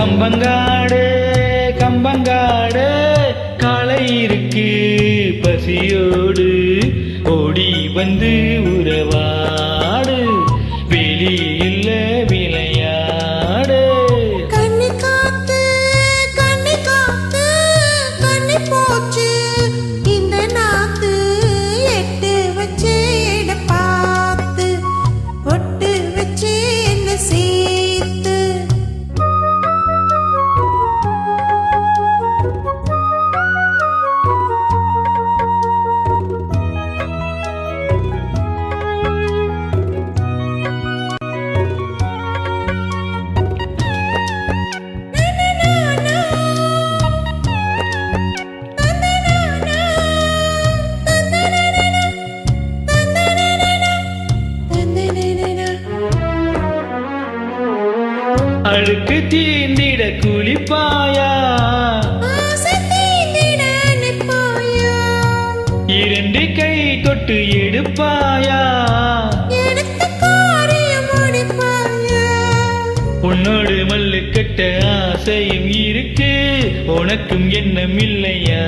கம்பங்காடு கம்பங்காடு காலை இருக்கு பசியோடு. ஓடி வந்து அழுக்கு தீந்திட குளிப்பாயா? இரண்டு கை தொட்டு எடுப்பாயா? உன்னோடு மல்லு கட்ட ஆசையும் இருக்கு. உனக்கும் எண்ணம் இல்லையா!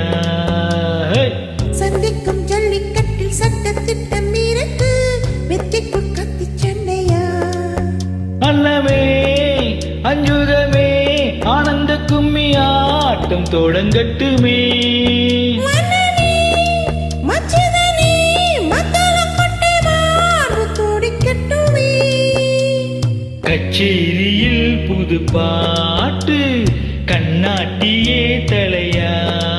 சந்திக்கும் ஆட்டம் தொடங்கட்டுமே. கச்சேரியில் புது பாட்டு கண்ணாட்டியே தலையாட்டு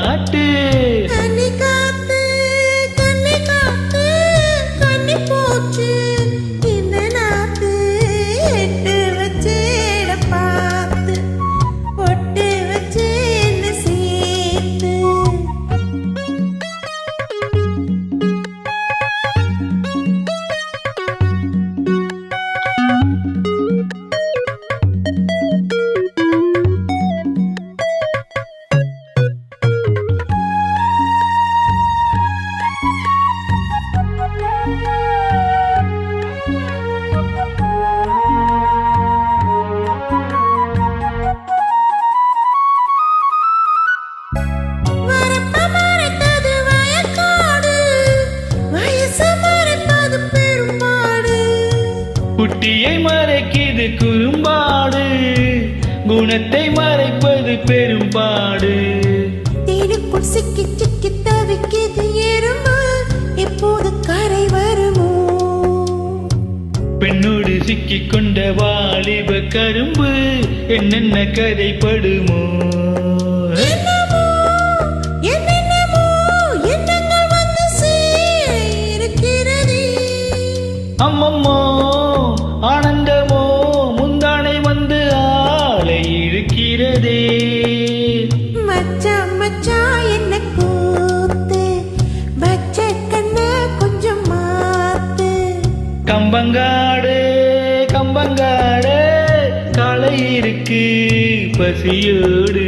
குட்டியை மறைக்குது குறும்பாடு. குணத்தை மறைப்பது பெரும்பாடு. தேனுக்குள் சிக்கி சிக்கி தவிக்குது எறும்பு, எப்போது கரை வருமோ? பெண்ணோடு சிக்கிக் கொண்ட வாலிப கரும்பு. என்னென்ன கதைப்படுமோ? இழுக்கிறதே மச்சான், மச்சான் என்ன கூத்து, வச்ச கண்ணை கொஞ்சம் மாத்து. கம்பங்காடு கம்பங்காடு களை இருக்கு பசியோடு